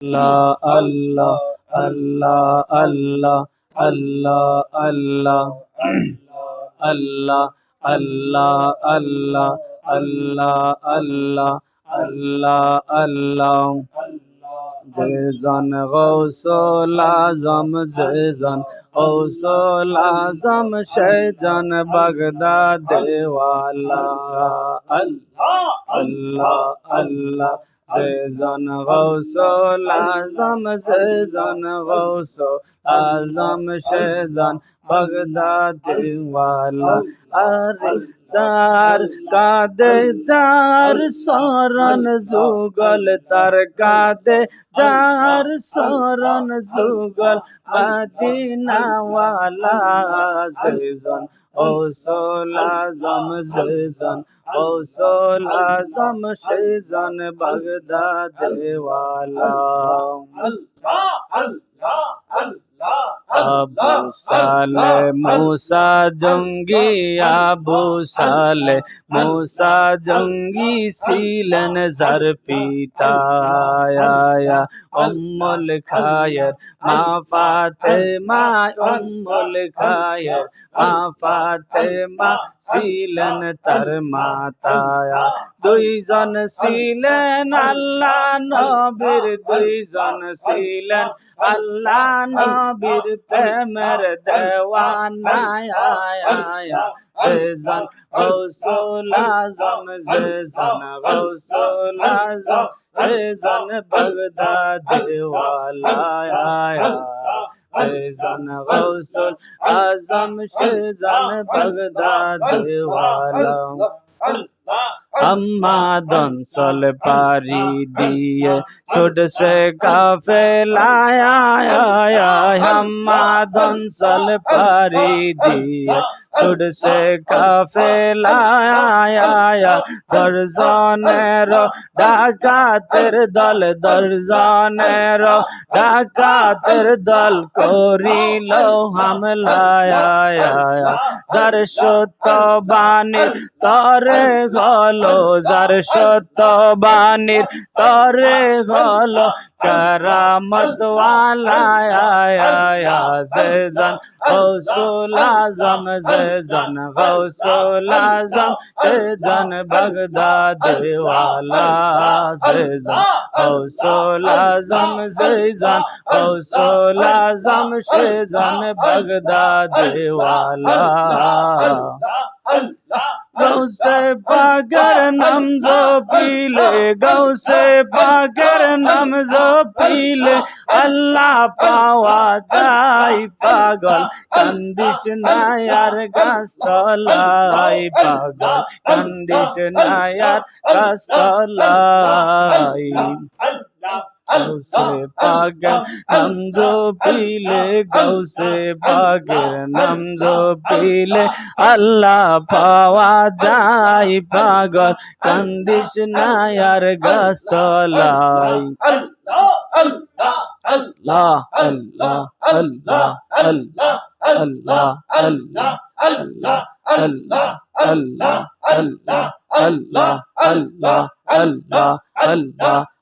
আল্লাহ আল্লাহ আল্লাহ আল্লাহ আল্লাহ আল্লাহ আল্লাহ আল্লাহ আল্লাহ আল্লাহ আল্লাহ আল্লাহ যে জন গৌসল আজম যে জন গৌসল আজম সে জন বগদাদ ওয়ালা আল্লাহ زن غوث العظم زن غوث العظم شزن বাগদাদওয়ালা আরে তার কাদে যার শরণ যুগল তার কাদে যার শরণ যুগল মদিনাওয়ালা সেজন ও সোলাজম সেজন ও সোলাজম সেজন বাগদাদওয়ালা আল্লাহ আল্লাহ আল্লাহ আবু সালে মুসা জঙ্গি আবু সালে মুসা জঙ্গি ছিলেন যার পিতা আয়া উম্মুল খায়ের, মা ফাতেমা, উম্মুল খায়ের, মা ফাতেমা ছিলেন তার মাতায়া। দুইজন ছিলেন আল্লাহ নবীর, দুইজন ছিলেন আল্লাহ নবীর প্রেমের দেওয়ানায়া জেজান গৌসুল আজম জেজান গৌসুল আজম জেজান বগদাদ ওয়ালায়া زن غوث العظم شزن بغداد والا আমাদন চল পারি দিয়ে ছুট সে কাফেলায়া আমাদন চল পারি দিয়ে ছুট সে কাফেলায়া দর্জনের ডাকাতের দল দর্জনের ডাকাতের দল করিল হামলায়া যার সত্য বাণী তরে হলো, যার সত্য বাণীর তরে হলো কারামত সেজন গৌসুল আজম সেজন গৌসুল আজম সেজন বগদাদ ওয়ালা সেজন গৌসুল আজম সেজন গৌসুল আজম সেজন বগদাদ ওয়ালা। গৌসে পাগর নাম জো পিলে গৌসে পাগর নাম জো পিলে আল্লাহ পাওয়া যায় পাগল। কান্দিস নায়ার গাছতলাই পাগল। কান্দিস নায়ার গাছতলাই গৌসে পাগর নাম জো পিলে গৌসে পাগর নাম জো পিলে আল্লাহ পাওয়া যায় পাগল কান্দিস নায়ার গাছতলাই আল্লাহ আল্লাহ আল্লাহ আল্লাহ আল্লাহ আল্লাহ আল্লাহ আল্লাহ আল্লাহ আল্লাহ আল্লাহ আল্লাহ আল্লাহ আল্লাহ